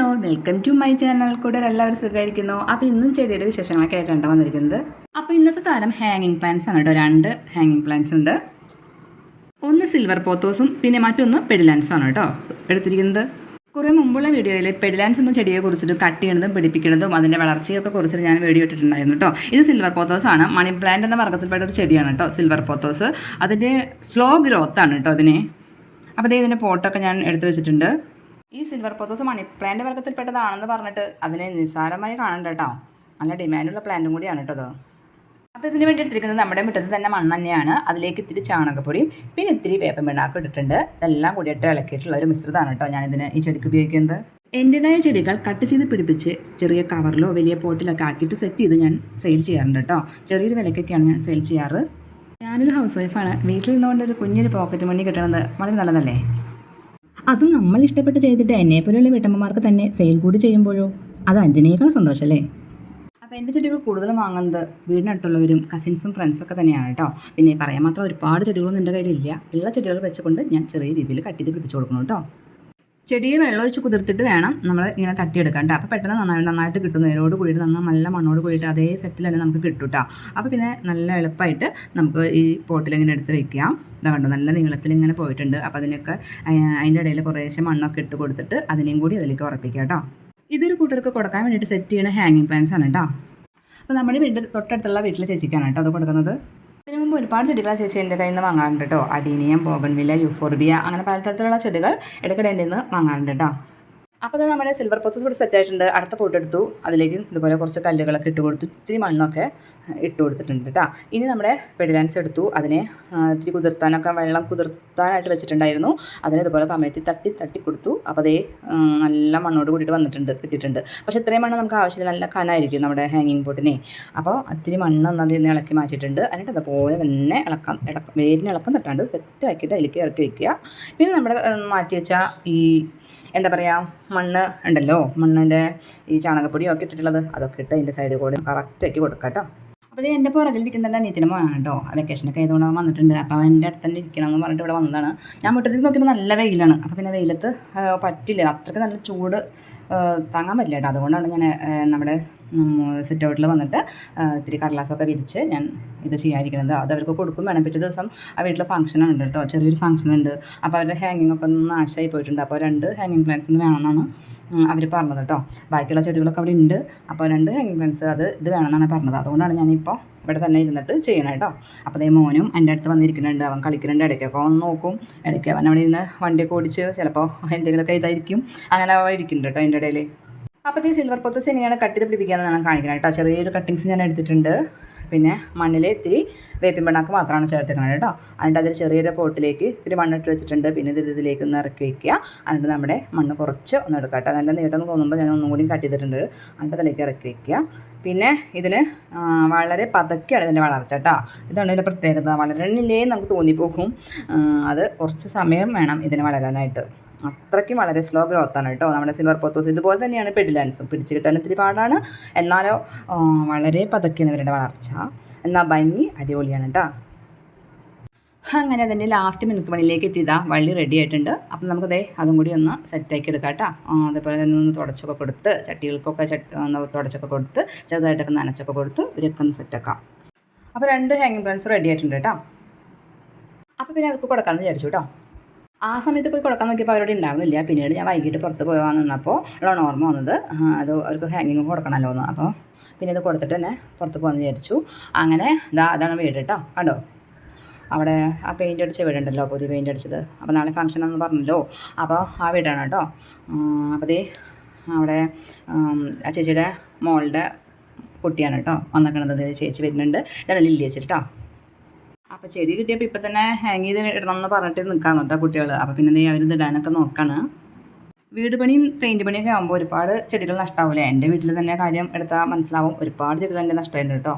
Hello welcome to my channel കൂടെ എല്ലാവരും സുഖമായിരിക്കുന്നു. അപ്പോൾ ഇന്നും ചെടിയുടെ വിശേഷങ്ങളൊക്കെ ആയിട്ടാണ് വന്നിരിക്കുന്നത്? അപ്പോൾ ഇന്നത്തെ താരം ഹാങ്ങിങ് പ്ലാന്റ്സ് ആണ് കേട്ടോ. രണ്ട് ഹാങ്ങിങ് പ്ലാന്റ്സ് ഉണ്ട്. ഒന്ന് സിൽവർ പോത്തോസും പിന്നെ മറ്റൊന്ന് പെഡിലാൻസും ആണ് കേട്ടോ എടുത്തിരിക്കുന്നത്. കുറേ മുമ്പുള്ള വീഡിയോയിൽ പെഡിലാൻസ് എന്ന ചെടിയെ കുറിച്ചിട്ട് കട്ട് ചെയ്യണതും പിടിപ്പിക്കുന്നതും അതിന്റെ വളർച്ചയൊക്കെ കുറിച്ചിട്ട് ഞാൻ വീഡിയോ ഇട്ടിട്ടുണ്ടായിരുന്നു കേട്ടോ. ഇത് സിൽവർ പോത്തോസ് ആണ്. മണി പ്ലാന്റ് എന്ന വർഗത്തിൽപ്പെട്ട ഒരു ചെടിയാണ് കേട്ടോ സിൽവർ പോത്തോസ് അതിന്റെ സ്ലോ ഗ്രോത്ത് ആണ് കേട്ടോ അതിനെ അപ്പോൾ ഇതിന്റെ പോട്ടൊക്കെ ഞാൻ എടുത്തു വെച്ചിട്ടുണ്ട്. ഈ സിൽവർ പോത്തോസ് മണി പ്ലാന്റ് വർഗത്തിൽപ്പെട്ടതാണെന്ന് പറഞ്ഞിട്ട് അതിനെ നിസ്സാരമായി കാണണ്ട കേട്ടോ. നല്ല ഡിമാൻഡുള്ള പ്ലാന്റും കൂടിയാണ് കേട്ടോ അപ്പോൾ ഇതിന് വേണ്ടി എടുത്തിരിക്കുന്നത് നമ്മുടെ മുറ്റത്ത് തന്നെ മണ്ണ് തന്നെയാണ്. അതിലേക്ക് ഇത്തിരി ചാണകപ്പൊടിയും പിന്നെ ഇത്തിരി വേപ്പൻ പിണ്ണാക്കും ഇട്ടിട്ടുണ്ട്. ഇതെല്ലാം കൂടിയിട്ട് ഇളക്കിയിട്ടുള്ള ഒരു മിശ്രിതമാണ് കേട്ടോ ഞാനിതിന് ഈ ചെടിക്ക് ഉപയോഗിക്കുന്നത്. എന്റെതായ ചെടികൾ കട്ട് ചെയ്ത് പിടിപ്പിച്ച് ചെറിയ കവറിലോ വലിയ പോട്ടിലൊക്കെ ആക്കിയിട്ട് സെറ്റ് ചെയ്ത് ഞാൻ സെയിൽ ചെയ്യാറുണ്ട് കേട്ടോ. ചെറിയൊരു വിലക്കൊക്കെയാണ് ഞാൻ സെയിൽ ചെയ്യാറ്. ഞാനൊരു ഹൗസ് വൈഫാണ് വീട്ടിൽ നിന്നുകൊണ്ട് ഒരു കുഞ്ഞൊരു പോക്കറ്റ് മണി കിട്ടണത് വളരെ നല്ലതല്ലേ? അതും നമ്മൾ ഇഷ്ടപ്പെട്ട് ചെയ്തിട്ട് എന്നെ പോലെയുള്ള വീട്ടമ്മമാർക്ക് തന്നെ സെയിൽ കൂടി ചെയ്യുമ്പോഴോ? അത് അതിനേക്കാൾ സന്തോഷമല്ലേ അപ്പോൾ എന്റെ ചെടികൾ കൂടുതലും വാങ്ങുന്നത് വീടിനടുത്തുള്ളവരും കസിൻസും ഫ്രണ്ട്സും ഒക്കെ തന്നെയാണ് കേട്ടോ പിന്നെ പറയാൻ മാത്രം ഒരുപാട് ചെടികളൊന്നും എന്റെ കയ്യിലില്ല. ഉള്ള ചെടികൾ വെച്ചുകൊണ്ട് ഞാൻ ചെറിയ രീതിയിൽ കട്ട് ചെയ്ത് പിടിച്ചു കൊടുക്കണം കേട്ടോ ചെടിയെ വെള്ളം ഒഴിച്ച് കുതിർത്തിട്ട് വേണം നമ്മൾ ഇങ്ങനെ തട്ടിയെടുക്കാൻ കേട്ടോ അപ്പോൾ പെട്ടെന്ന് നന്നായി നന്നായിട്ട് കിട്ടും നേരോട് കൂടിയിട്ട് നന്നാ നല്ല മണ്ണോട് കൂടിയിട്ട് അതേ സെറ്റിൽ തന്നെ നമുക്ക് കിട്ടും കേട്ടോ അപ്പോൾ പിന്നെ നല്ല എളുപ്പമായിട്ട് നമുക്ക് ഈ പോട്ടിലിങ്ങനെ എടുത്ത് വെക്കാം. ഇതാ കണ്ടു നല്ല നീളത്തിൽ ഇങ്ങനെ പോയിട്ടുണ്ട്. അപ്പോൾ അതിനൊക്കെ അതിന്റെ ഇടയിൽ കുറേശ്ശെ മണ്ണൊക്കെ ഇട്ട് കൊടുത്തിട്ട് അതിനെയും കൂടി അതിലേക്ക് ഉറപ്പിക്കാം കേട്ടോ. ഇതൊരു കൂട്ടർക്ക് കൊടുക്കാൻ വേണ്ടിയിട്ട് സെറ്റ് ചെയ്യുന്ന ഹാങ്ങിങ് പ്ലാൻസ് ആണ് കേട്ടോ അപ്പോൾ നമ്മുടെ വീട്ടിൽ തൊട്ടടുത്തുള്ള വീട്ടിലെ ചേച്ചിക്കാണ് കേട്ടോ അത് കൊടുക്കുന്നത്. അതിന് മുമ്പ് ഒരുപാട് ചെടികൾ ചേച്ചി എന്റെ കയ്യിൽ നിന്ന് വാങ്ങാറുണ്ട് കേട്ടോ അഡീനിയം ബോഗൺവില യുഫോർബിയ അങ്ങനെ പലതരത്തിലുള്ള ചെടികൾ ഇടയ്ക്കിടെ എന്റെ നിന്ന് വാങ്ങാറുണ്ട് കേട്ടോ അപ്പോൾ അത് നമ്മുടെ സിൽവർ പോത്തസ് ഇവിടെ സെറ്റ് ആയിട്ടുണ്ട്. അടുത്ത പോട്ട് എടുത്തു. അതിലേക്ക് ഇതുപോലെ കുറച്ച് കല്ലുകളൊക്കെ ഇട്ട് കൊടുത്തു. ഇത്തിരി മണ്ണൊക്കെ ഇട്ട് കൊടുത്തിട്ടുണ്ട് കേട്ടോ ഇനി നമ്മുടെ പെഡിലാൻസ് എടുത്തു. അതിനെ ഇത്തിരി കുതിർത്താനൊക്കെ വെള്ളം കുതിർത്താനായിട്ട് വെച്ചിട്ടുണ്ടായിരുന്നു. അതിനെ ഇതുപോലെ കമഴ്ത്തി തട്ടി തട്ടി കൊടുത്തു. അപ്പോൾ അതേ നല്ല മണ്ണോട് കൂടിയിട്ട് വന്നിട്ടുണ്ട് കിട്ടിയിട്ടുണ്ട്. പക്ഷേ ഇത്രയും മണ്ണ് നമുക്ക് ആവശ്യമില്ല. നല്ല കനായിരിക്കും നമ്മുടെ ഹാങ്ങിങ് പോട്ടിനെ അപ്പോൾ ഇത്തിരി മണ്ണ് ഒന്ന് ഇന്ന് ഇളക്കി മാറ്റിയിട്ടുണ്ട്. എന്നിട്ട് അതുപോലെ തന്നെ ഇളക്കാം. ഇളക്കം വേരിന് ഇളക്കം തട്ടാണ്ട് സെറ്റ് ആക്കിയിട്ട് അതിലേക്ക് ഇറക്കി വയ്ക്കുക പിന്നെ നമ്മുടെ മാറ്റി വെച്ച ഈ എന്താ പറയുക മണ്ണ് ഉണ്ടല്ലോ മണ്ണിന്റെ ഈ ചാണകപ്പൊടിയൊക്കെ ഇട്ടിട്ടുള്ളത് അതൊക്കെ ഇട്ട് അതിന്റെ സൈഡിൽ കൂടെ കറക്റ്റാക്കി കൊടുക്കാം കേട്ടോ അപ്പോൾ ഇത് എന്റെ പുറകിൽ ഇരിക്കുന്ന അനിയത്തിന്റെ മോനാണ് കേട്ടോ വെക്കേഷനൊക്കെ ആയതുകൊണ്ട് അവൻ വന്നിട്ടുണ്ട്. അപ്പോൾ എന്റെ അടുത്ത് തന്നെ ഇരിക്കണം എന്ന് പറഞ്ഞിട്ട് ഇവിടെ വന്നതാണ്. ഞാൻ മുറ്റത്തേക്ക് നോക്കിയപ്പോൾ നല്ല വെയിലാണ്. അപ്പോൾ പിന്നെ വെയിലത്ത് പറ്റില്ല. അത്രയ്ക്ക് നല്ല ചൂട് താങ്ങാൻ പറ്റില്ല കേട്ടോ. അതുകൊണ്ടാണ് ഞാൻ നമ്മുടെ സിറ്റ് ഔട്ടിൽ വന്നിട്ട് ഇത്തിരി കടലാസൊക്കെ വിരിച്ച് ഞാൻ ഇത് ചെയ്യാതിരിക്കുന്നത്. അത് അവർക്ക് കൊടുക്കും വേണം. പിറ്റേ ദിവസം ആ വീട്ടിൽ ഫംഗ്ഷൻ ഉണ്ട് കേട്ടോ. ചെറിയൊരു ഫംഗ്ഷൻ ഉണ്ട്. അപ്പോൾ അവരുടെ ഹാങ്ങിങ് ഒക്കെ നാശമായി പോയിട്ടുണ്ട്. അപ്പോൾ രണ്ട് ഹാങ്ങിങ് പ്ലാൻസ് ഒന്ന് വേണമെന്നാണ് അവർ പറഞ്ഞത് കേട്ടോ ബാക്കിയുള്ള ചെടികളൊക്കെ അവിടെ ഉണ്ട്. അപ്പോൾ രണ്ട് ഹാങ്ങിങ് പ്ലാന്റ്സ് അത് ഇത് വേണമെന്നാണ് പറഞ്ഞത്. അതുകൊണ്ടാണ് ഞാനിപ്പോൾ ഇവിടെ തന്നെ ഇരുന്നിട്ട് ചെയ്യണം കേട്ടോ അപ്പോൾ അതേ മോനും എന്റെ അടുത്ത് വന്നിരിക്കുന്നുണ്ട്. അവൻ കളിക്കുന്നുണ്ട്. ഇടയ്ക്കൊക്കെ ഒന്ന് നോക്കും. ഇടയ്ക്ക് അവൻ അവിടെ ഇരുന്ന് വണ്ടിയൊക്കെ ഓടിച്ച് ചിലപ്പോൾ എന്തെങ്കിലുമൊക്കെ ഇതായിരിക്കും. അങ്ങനെ അവൻ ഇരിക്കുന്നുണ്ട് കേട്ടോ അതിന്റെ ഇടയിൽ അപ്പോൾ ഈ സിൽവർ പൊത്തസ് എങ്ങനെയാണ് കട്ട് ചെയ്ത് പിടിപ്പിക്കാമെന്ന് ഞാൻ കാണിക്കണം കേട്ടോ ചെറിയൊരു കട്ടിങ്സ് ഞാൻ എടുത്തിട്ടുണ്ട്. പിന്നെ മണ്ണിൽ ഇത്തിരി വേപ്പിൻ പിണ്ണാക്ക് മാത്രമാണ് ചേർത്തേക്കുന്നത് കേട്ടോ. എന്നിട്ട് അതിൽ ചെറിയൊരു പോട്ടിലേക്ക് ഇത്തിരി മണ്ണിട്ട് വെച്ചിട്ടുണ്ട്. പിന്നെ ഇത് ഇതിലേക്ക് ഒന്ന് ഇറക്കി വയ്ക്കുക എന്നിട്ട് നമ്മുടെ മണ്ണ് കുറച്ച് ഒന്ന് എടുക്കുക കേട്ടോ. നല്ല നീട്ടം തോന്നുമ്പോൾ ഞാൻ ഒന്നും കൂടി കട്ട് ചെയ്തിട്ടുണ്ട്. എന്നിട്ട് അതിലേക്ക് ഇറക്കി വയ്ക്കുക പിന്നെ ഇതിന് വളരെ പതക്കെയാണ് ഇതിന്റെ വളർച്ച കേട്ടോ. ഇതാണ് ഇതിന്റെ പ്രത്യേകത. വളരണില്ലേ നമുക്ക് തോന്നിപ്പോകും. അത് കുറച്ച് സമയം വേണം ഇതിന് വളരാനായിട്ട്. അത്രയ്ക്കും വളരെ സ്ലോ ഗ്രോത്ത് ആണ് കേട്ടോ. നമ്മുടെ സിൽവർ പോത്തോസ് ഇതുപോലെ തന്നെയാണ് പെഡിലാൻസും പിടിച്ചു കിട്ടാൻ ഇത്തിരി പാടാണ്. എന്നാലോ വളരെ പതക്കിയാണ് ഇവരുടെ വളർച്ച. എന്നാൽ ഭംഗി അടിപൊളിയാണ് കേട്ടോ അങ്ങനെ അതിന്റെ ലാസ്റ്റ് മിനിറ്റ് മണിയിലേക്ക് എത്തിയതാ വള്ളി റെഡി ആയിട്ടുണ്ട്. അപ്പം നമുക്കതേ അതും കൂടി ഒന്ന് സെറ്റാക്കി എടുക്കാം കേട്ടോ അതേപോലെ തന്നെ ഒന്ന് തുടച്ചൊക്കെ കൊടുത്ത് ചട്ടികൾക്കൊക്കെ ചട്ടി ഒന്ന് തുടച്ചൊക്കെ കൊടുത്ത് ചെറുതായിട്ടൊക്കെ നനച്ചൊക്കെ കൊടുത്ത് ഇവരൊക്കെ ഒന്ന് സെറ്റാക്കാം അപ്പോൾ രണ്ട് ഹാങ്ങിങ് പ്ലാൻസ് റെഡി ആയിട്ടുണ്ട് കേട്ടോ അപ്പോൾ പിന്നെ അവർക്ക് കൊടുക്കാമെന്ന് വിചാരിച്ചു കേട്ടോ ആ സമയത്ത് പോയി കൊടുക്കാൻ നോക്കിയപ്പോൾ അവരോട് ഉണ്ടാവുന്നില്ല പിന്നീട് ഞാൻ വൈകിട്ട് പുറത്ത് പോകാൻ നിന്നപ്പോൾ ഉള്ളതാണ് ഓർമ്മ വന്നത്. അത് അവർക്ക് ഹാങ്ങിങ് കൊടുക്കണമല്ലോ എന്ന് അപ്പോൾ പിന്നെ ഇത് കൊടുത്തിട്ട് തന്നെ പുറത്ത് പോകാമെന്ന് വിചാരിച്ചു. അങ്ങനെ ഇതാ അതാണ് വീട് കേട്ടോ കണ്ടോ? അവിടെ ആ പെയിന്റ് അടിച്ച വീടുണ്ടല്ലോ പുതിയ പെയിന്റ് അടിച്ചത്. അപ്പോൾ നാളെ ഫംഗ്ഷൻ എന്ന് പറഞ്ഞല്ലോ. അപ്പോൾ ആ വീടാണ് കേട്ടോ അപ്പോൾ ദേ അവിടെ ആ ചേച്ചിയുടെ മോളുടെ കുട്ടിയാണ് കേട്ടോ വന്നിക്കണത്. ചേച്ചി വരുന്നുണ്ട്. ഇതാണ് ലില്ലി ചേച്ചി കേട്ടോ അപ്പോൾ ചെടി കിട്ടിയപ്പോൾ ഇപ്പം തന്നെ ഹാങ് ചെയ്ത് ഇടണം എന്ന് പറഞ്ഞിട്ട് നിൽക്കാൻ കേട്ടോ കുട്ടികൾ അപ്പോൾ പിന്നെ നീ അവർ ഇടാനൊക്കെ നോക്കാണ്. വീട് പണിയും പെയിന്റ് പണിയൊക്കെ ആകുമ്പോൾ ഒരുപാട് ചെടികൾ നഷ്ടാവൂലേ? എന്റെ വീട്ടിൽ തന്നെ കാര്യം എടുത്താൽ മനസ്സിലാവും. ഒരുപാട് ചെടികൾ എന്റെ നഷ്ടമായിട്ടുണ്ട് കേട്ടോ.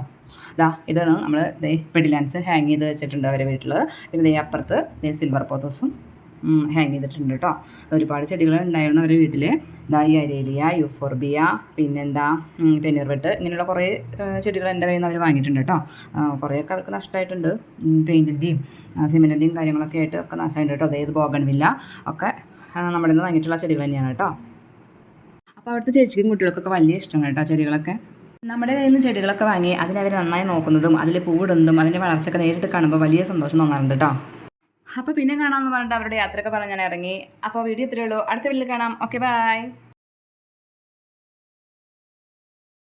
ദാ ഇതാണ് നമ്മൾ ദേ പെഡിലാൻസ് ഹാങ് ചെയ്ത് വെച്ചിട്ടുണ്ട് അവരെ വീട്ടിൽ പിന്നെ ദേ അപ്പുറത്ത് ദേ സിൽവർ പോത്തോസും ഹാങ് ചെയ്തിട്ടുണ്ട് കേട്ടോ ഒരുപാട് ചെടികൾ ഉണ്ടായിരുന്നു അവരുടെ വീട്ടിൽ ഇതാ ഈ അരേലിയ യുഫോർബിയ പിന്നെന്താ പെനിർവെട്ട് ഇങ്ങനെയുള്ള കുറേ ചെടികൾ എന്റെ കയ്യിൽ നിന്ന് അവർ വാങ്ങിയിട്ടുണ്ട് കേട്ടോ കുറേയൊക്കെ അവർക്ക് നഷ്ടമായിട്ടുണ്ട്. പെയിന്റിന്റെയും സിമെന്റിന്റെയും കാര്യങ്ങളൊക്കെ ആയിട്ട് ഒക്കെ നാശമായിട്ടുണ്ട് കേട്ടോ അതായത് ബോഗൺവില്ല ഒക്കെ നമ്മുടെ നിന്ന് വാങ്ങിയിട്ടുള്ള ചെടികൾ തന്നെയാണ് കേട്ടോ അപ്പോൾ അവിടുത്തെ ചേച്ചിക്കും കുട്ടികൾക്കൊക്കെ വലിയ ഇഷ്ടമാണ് കേട്ടോ ചെടികളൊക്കെ. നമ്മുടെ കയ്യിൽ നിന്ന് ചെടികളൊക്കെ വാങ്ങി അതിനവർ നന്നായി നോക്കുന്നതും അതിൽ പൂവിടുന്നതും അതിന്റെ വളർച്ചയൊക്കെ നേരിട്ട് കാണുമ്പോൾ വലിയ സന്തോഷം തോന്നാറുണ്ട് കേട്ടോ അപ്പോൾ പിന്നെ കാണാമെന്ന് പറഞ്ഞിട്ട് അവരുടെ യാത്രയൊക്കെ പറഞ്ഞ് ഞാൻ ഇറങ്ങി. അപ്പോൾ വീഡിയോ ഇത്രയേ ഉള്ളൂ. അടുത്ത വീട്ടിൽ കാണാം. Okay bye